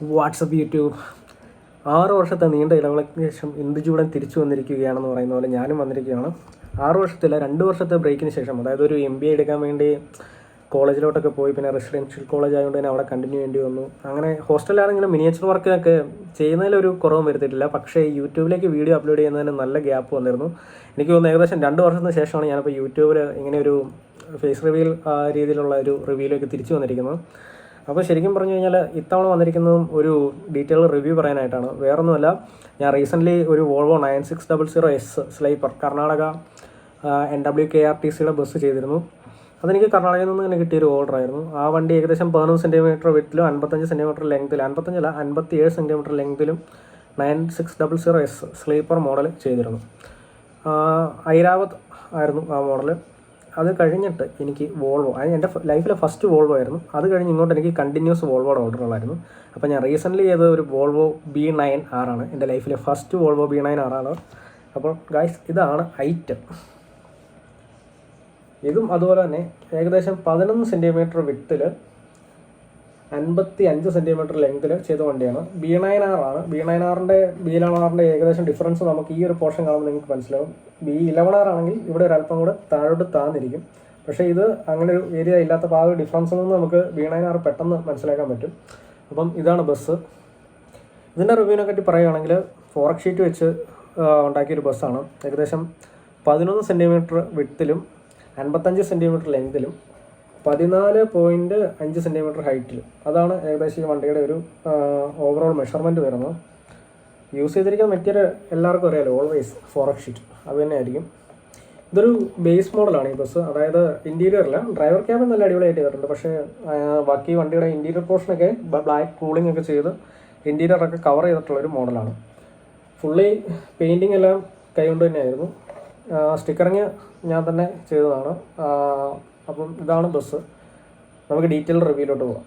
WhatsApp YouTube. ആറ് വർഷത്തെ നീണ്ട ഇടവേളയ്ക്ക് ശേഷം ഇന്ദുചൂടൻ തിരിച്ചു വന്നിരിക്കുകയാണെന്ന് പറയുന്ന പോലെ ഞാനും വന്നിരിക്കുകയാണ്. ആറ് വർഷത്തില്ല രണ്ട് വർഷത്തെ ബ്രേക്കിന് ശേഷം അതായത് ഒരു എം ബി എ എടുക്കാൻ വേണ്ടി കോളേജിലോട്ടൊക്കെ പോയി പിന്നെ റെസിഡൻഷ്യൽ കോളേജ് ആയതുകൊണ്ട് തന്നെ അവിടെ കണ്ടിന്യൂ ചെയ്യേണ്ടി വന്നു. അങ്ങനെ ഹോസ്റ്റലിലാണെങ്കിലും മിനിയേച്ചർ വർക്കൊക്കെ ചെയ്യുന്നതിലൊരു കുറവും വരുത്തിയിട്ടില്ല. പക്ഷേ യൂട്യൂബിലേക്ക് വീഡിയോ അപ്ലോഡ് ചെയ്യുന്നതിന് നല്ല ഗ്യാപ്പ് വന്നിരുന്നു. എനിക്ക് തോന്നുന്നു ഏകദേശം രണ്ട് വർഷത്തിന് ശേഷമാണ് ഞാനിപ്പോൾ യൂട്യൂബിൽ ഇങ്ങനെ ഒരു ഫേസ് റിവീൽ രീതിയിലുള്ള ഒരു റിവ്യൂലേക്ക് തിരിച്ചു വന്നിരിക്കുന്നത്. അപ്പോൾ ശരിക്കും പറഞ്ഞു കഴിഞ്ഞാൽ ഇത്തവണ വന്നിരിക്കുന്നതും ഒരു ഡീറ്റെയിൽ റിവ്യൂ പറയാനായിട്ടാണ്. വേറൊന്നുമല്ല ഞാൻ റീസെന്റ്ലി ഒരു Volvo nine six double zero S sleeper Karnataka N W K R T സിയുടെ ബസ് ചെയ്തിരുന്നു. അതെനിക്ക് കർണാടകയിൽ നിന്ന് തന്നെ കിട്ടിയൊരു ഓർഡർ ആയിരുന്നു. ആ വണ്ടി ഏകദേശം പതിനൊന്ന് സെന്റിമീറ്റർ വിട്ടിലും അൻപത്തഞ്ച് സെന്റിമീറ്റർ ലെങ്തിലും അൻപത്തഞ്ചല്ല അൻപത്തി ഏഴ് centimetre ലെങ്തിലും nine six double zero S sleeper model ചെയ്തിരുന്നു. ഐരാവത് ആയിരുന്നു ആ മോഡൽ അത് കഴിഞ്ഞിട്ട് എനിക്ക് വോൾവോ അത് എന്റെ ലൈഫിലെ ഫസ്റ്റ് വോൾവോ ആയിരുന്നു. അത് കഴിഞ്ഞ് ഇങ്ങോട്ട് എനിക്ക് കണ്ടിന്യൂസ് വോൾവോയുടെ ഓർഡറുകളായിരുന്നു അപ്പോൾ ഞാൻ റീസെന്റ്ലി ചെയ്ത ഒരു വോൾവോ ബി നയൻ ആറാണ് എന്റെ ലൈഫിലെ ഫസ്റ്റ് വോൾവോ ബി നയൻ ആറാണ് അപ്പോൾ ഗായ്സ് ഇതാണ് ഐറ്റം ഇതും അതുപോലെ തന്നെ ഏകദേശം പതിനൊന്ന് സെന്റിമീറ്റർ വിട്ടിൽ അൻപത്തി അഞ്ച് സെന്റിമീറ്റർ ലെങ്തിൽ ചെയ്ത വണ്ടിയാണ്. ബി നയൻ ആർ ആണ്. ബി നയൻ ആറിന്റെ ബി ഇലവൺ ആറിന്റെ ഏകദേശം ഡിഫറൻസ് നമുക്ക് ഈ ഒരു പോർഷൻ കാണുമ്പോൾ നിങ്ങൾക്ക് മനസ്സിലാവും. ബി ഇലവൺ ആർ ആണെങ്കിൽ ഇവിടെ ഒരു അല്പം കൂടെ താഴോട്ട് താന്നിരിക്കും. പക്ഷേ ഇത് അങ്ങനെ ഒരു ഏരിയ ഇല്ലാത്ത ആ ഒരു ഡിഫറൻസിൽ നിന്ന് നമുക്ക് ബി നയൻ ആർ പെട്ടെന്ന് മനസ്സിലാക്കാൻ പറ്റും. അപ്പം ഇതാണ് ബസ് ഇതിന്റെ റിവ്യൂവിനെ പറ്റി പറയുകയാണെങ്കിൽ ഫോറക് ഷീറ്റ് വെച്ച് ഉണ്ടാക്കിയൊരു ബസ്സാണ് ഏകദേശം പതിനൊന്ന് സെന്റിമീറ്റർ വിട്ടിലും അൻപത്തഞ്ച് സെന്റിമീറ്റർ ലെങ്തിലും പതിനാല് പോയിന്റ് അഞ്ച് സെന്റിമീറ്റർ ഹൈറ്റിൽ അതാണ് ഏകദേശം ഈ വണ്ടിയുടെ ഒരു ഓവറോൾ മെഷർമെന്റ് വരുന്നത്. യൂസ് ചെയ്തിരിക്കുന്ന മെറ്റീരിയൽ എല്ലാവർക്കും അറിയാലോ ഓൾവേസ് ഫോറക് ഷീറ്റ് അത് തന്നെയായിരിക്കും. ഇതൊരു ബേസ് മോഡലാണ് ഈ ബസ് അതായത് ഇന്റീരിയറിൽ ഡ്രൈവർ ക്യാബ് നല്ല അടിപൊളിയായിട്ട് ചെയ്തിട്ടുണ്ട്. പക്ഷേ ബാക്കി വണ്ടിയുടെ ഇന്റീരിയർ പോർഷനൊക്കെ ബ്ലാക്ക് കൂളിംഗ് ഒക്കെ ചെയ്ത് ഇന്റീരിയറൊക്കെ കവർ ചെയ്തിട്ടുള്ള ഒരു മോഡലാണ് ഫുള്ളി പെയിന്റിങ് എല്ലാം കൈകൊണ്ട് തന്നെയായിരുന്നു. സ്റ്റിക്കറിങ് ഞാൻ തന്നെ ചെയ്തതാണ്. അപ്പം ഇതാണ് ബസ്. നമുക്ക് ഡീറ്റെയിൽ റിവ്യൂലോട്ട് പോകാം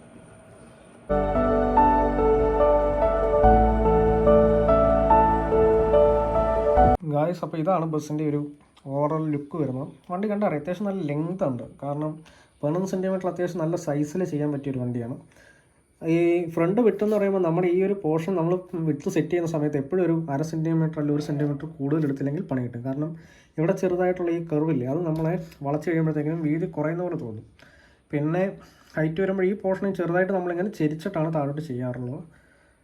ഗായ്സ് അപ്പോൾ ഇതാണ് ബസ്സിന്റെ ഒരു ഓവറോൾ ലുക്ക് വരുന്നത്. വണ്ടി കണ്ടറിയാം അത്യാവശ്യം നല്ല ലെങ്ത് ഉണ്ട്. കാരണം പതിനൊന്ന് സെന്റിമീറ്റർ അത്യാവശ്യം നല്ല സൈസിൽ ചെയ്യാൻ പറ്റിയ ഒരു വണ്ടിയാണ്. ഈ ഫ്രണ്ട് വിട്ട് എന്ന് പറയുമ്പോൾ നമ്മുടെ ഈ ഒരു പോർഷൻ നമ്മൾ വിട്ട് സെറ്റ് ചെയ്യുന്ന സമയത്ത് എപ്പോഴും ഒരു അര സെന്റിമീറ്റർ അല്ലെങ്കിൽ ഒരു സെന്റിമീറ്റർ കൂടുതൽ എടുത്തില്ലെങ്കിൽ പണി കിട്ടും. കാരണം ഇവിടെ ചെറുതായിട്ടുള്ള ഈ കർവില്ലേ അത് നമ്മളെ വളച്ച് കഴിയുമ്പോഴത്തേക്കും വീതി കുറയുന്ന പോലെ തോന്നും. പിന്നെ ഹൈറ്റ് വരുമ്പോൾ ഈ പോർഷൻ ചെറുതായിട്ട് നമ്മളിങ്ങനെ ചെരിച്ചിട്ടാണ് താഴോട്ട് ചെയ്യാറുള്ളത്.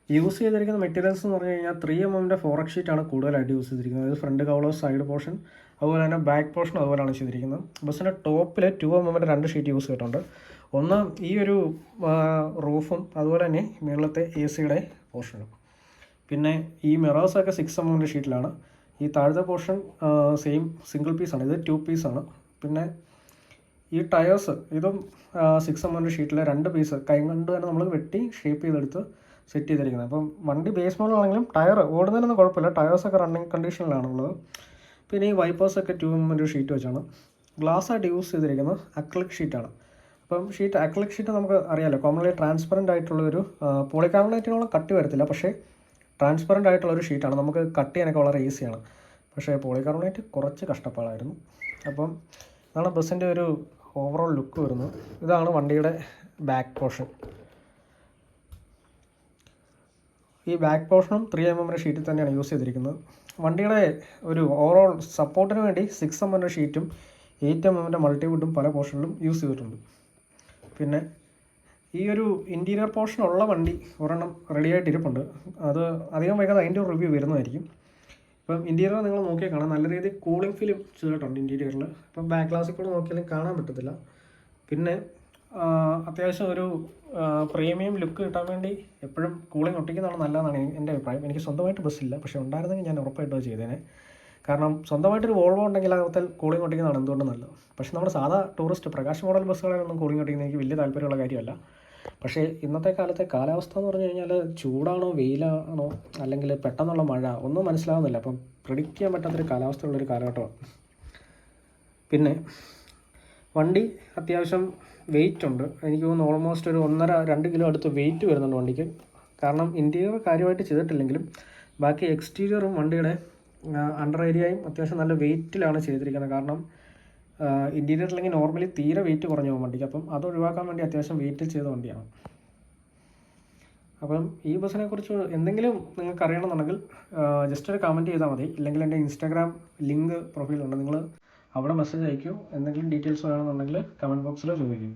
യൂസ് ചെയ്തിരിക്കുന്ന മെറ്റീരിയൽസ് എന്ന് പറഞ്ഞു കഴിഞ്ഞാൽ ത്രീ എം എമ്മിന്റെ ഫോറക് ഷീറ്റാണ് കൂടുതലായിട്ട് യൂസ് ചെയ്തിരിക്കുന്നത്. അതായത് ഫ്രണ്ട് കവളോ സൈഡ് പോർഷൻ അതുപോലെ തന്നെ ബാക്ക് പോർഷൻ അതുപോലെയാണ് ചെയ്തിരിക്കുന്നത്. ബസ്സിന്റെ ടോപ്പിൽ ടു എം എമ്മിന്റെ രണ്ട് ഷീറ്റ് യൂസ് ചെയ്തിട്ടുണ്ട്. ഒന്ന് ഈ ഒരു റൂഫും അതുപോലെ തന്നെ മുകളിലത്തെ എ സിയുടെ പോർഷനും പിന്നെ ഈ മിറേഴ്സൊക്കെ സിക്സ് എം ഷീറ്റിലാണ് ഈ താഴത്തെ പോർഷൻ സെയിം സിംഗിൾ പീസാണ് ഇത് ടു പീസാണ് പിന്നെ ഈ ടയേഴ്സ് ഇതും സിക്സ് എമ്മിന്റെ ഷീറ്റിലെ രണ്ട് പീസ് കൈ കൊണ്ട് തന്നെ നമ്മൾ വെട്ടി ഷേപ്പ് ചെയ്തെടുത്ത് സെറ്റ് ചെയ്തിരിക്കുന്നത്. അപ്പം വണ്ടി ബേസ് മോഡലാണെങ്കിലും ടയർ ഓടുന്നതിനൊന്നും കുഴപ്പമില്ല. ടയേഴ്സൊക്കെ റണ്ണിങ് കണ്ടീഷനിലാണ് ഉള്ളത് പിന്നെ ഈ വൈപ്പേഴ്സൊക്കെ ടു എമ്മിന്റെ ഷീറ്റ് വെച്ചാണ്. ഗ്ലാസ് ആയിട്ട് യൂസ് ചെയ്തിരിക്കുന്നത് അക്ലിക് ഷീറ്റാണ് അപ്പം ഷീറ്റ് അക്ലിക് ഷീറ്റ് നമുക്ക് അറിയാമല്ലോ കോമൺലി ട്രാൻസ്പെറന്റ് ആയിട്ടുള്ള ഒരു പോളികാർബണേറ്റിനോളം കട്ടി വരത്തില്ല. പക്ഷേ ട്രാൻസ്പെറന്റ് ആയിട്ടുള്ള ഒരു ഷീറ്റാണ് നമുക്ക് കട്ട് ചെയ്യാനൊക്കെ വളരെ ഈസിയാണ് പക്ഷേ പോളികാർബണേറ്റ് കുറച്ച് കഷ്ടപ്പാടായിരുന്നു. അപ്പം ഇതാണ് ബസ്സിന്റെ ഒരു ഓവറോൾ ലുക്ക് വരുന്നത്. ഇതാണ് വണ്ടിയുടെ ബാക്ക് പോർഷൻ ഈ ബാക്ക് പോർഷനും ത്രീ എം എമ്മിന്റെ ഷീറ്റിൽ തന്നെയാണ് യൂസ് ചെയ്തിരിക്കുന്നത്. വണ്ടിയുടെ ഒരു ഓവറോൾ സപ്പോർട്ടിന് വേണ്ടി സിക്സ് എം എമ്മിന്റെ ഷീറ്റും എയ്റ്റ് എം എമ്മിന്റെ മൾട്ടിവുഡും പല പോർഷനിലും യൂസ് ചെയ്തിട്ടുണ്ട്. പിന്നെ ഈ ഒരു ഇന്റീരിയർ പോർഷൻ ഉള്ള വണ്ടി ഒരെണ്ണം റെഡി ആയിട്ട് ഇരിപ്പുണ്ട്. അത് അധികം വൈകാതെ അതിന്റെ ഒരു റിവ്യൂ വരുന്നതായിരിക്കും. ഇപ്പം ഇന്റീരിയർ നിങ്ങൾ നോക്കിയാൽ കാണാം. നല്ല രീതിയിൽ കൂളിംഗ് ഫിലിം ചെയ്തിട്ടുണ്ട് ഇന്റീരിയറിൽ ഇപ്പം ബാക്ക് ഗ്ലാസ്സിൽ കൂടെ നോക്കിയാലും കാണാൻ പറ്റത്തില്ല. പിന്നെ അത്യാവശ്യം ഒരു പ്രീമിയം ലുക്ക് കിട്ടാൻ വേണ്ടി എപ്പോഴും കൂളിംഗ് ഒട്ടിക്കുന്നതാണ് നല്ലതെന്നാണ് എനി- എന്റെ അഭിപ്രായം. എനിക്ക് സ്വന്തമായിട്ട് ബസ്സില്ല പക്ഷേ ഉണ്ടായിരുന്നെങ്കിൽ ഞാൻ ഉറപ്പായിട്ടും ചെയ്തേനെ. കാരണം സ്വന്തമായിട്ടൊരു വോൾവോ ഉണ്ടെങ്കിൽ അതിൽ കൂളിംഗ് ഒട്ടിക്കുന്നതാണ് എന്തുകൊണ്ടും നല്ലത്. പക്ഷേ നമ്മുടെ സാധാ ടൂറിസ്റ്റ് പ്രകാശ് മോഡൽ ബസ്സുകളിലൊന്നും കൂളിംഗ് ഒട്ടിക്കുന്ന എനിക്ക് വലിയ താല്പര്യമുള്ള കാര്യമല്ല. പക്ഷേ ഇന്നത്തെ കാലത്തെ കാലാവസ്ഥ എന്ന് പറഞ്ഞു കഴിഞ്ഞാൽ ചൂടാണോ വെയിലാണോ അല്ലെങ്കിൽ പെട്ടെന്നുള്ള മഴ ഒന്നും മനസ്സിലാവുന്നില്ല. അപ്പം പ്രിഡിക്റ്റ് ചെയ്യാൻ പറ്റാത്തൊരു കാലാവസ്ഥയുള്ളൊരു കാലഘട്ടമാണ്. പിന്നെ വണ്ടി അത്യാവശ്യം വെയിറ്റ് ഉണ്ട്. എനിക്ക് തോന്നുന്നു ഓൾമോസ്റ്റ് ഒരു ഒന്നര രണ്ട് കിലോ അടുത്ത് വെയിറ്റ് വരുന്നുണ്ട് വണ്ടിക്ക്. കാരണം ഇന്റീരിയർ കാര്യമായിട്ട് ചെയ്തിട്ടില്ലെങ്കിലും ബാക്കി എക്സ്റ്റീരിയറും വണ്ടിയുടെ അണ്ടർ ഏരിയയും അത്യാവശ്യം നല്ല വെയിറ്റിലാണ് ചെയ്തിരിക്കുന്നത്. കാരണം ഇന്റീരിയറിലെങ്കിൽ നോർമലി തീരെ വെയിറ്റ് കുറഞ്ഞു പോകും വണ്ടിക്ക്. അപ്പം അത് ഒഴിവാക്കാൻ വേണ്ടി അത്യാവശ്യം വെയിറ്റിൽ ചെയ്ത വണ്ടിയാണ്. അപ്പം ഈ ബസ്സിനെ കുറിച്ച് എന്തെങ്കിലും നിങ്ങൾക്ക് അറിയണമെന്നുണ്ടെങ്കിൽ ജസ്റ്റ് ഒരു കമന്റ് ചെയ്താൽ മതി. ഇല്ലെങ്കിൽ എന്റെ ഇൻസ്റ്റാഗ്രാം ലിങ്ക് പ്രൊഫൈലുണ്ട് നിങ്ങൾ അവിടെ മെസ്സേജ് അയക്കൂ. എന്തെങ്കിലും ഡീറ്റെയിൽസ് വേണമെന്നുണ്ടെങ്കിൽ കമന്റ് ബോക്സിൽ ചോദിക്കും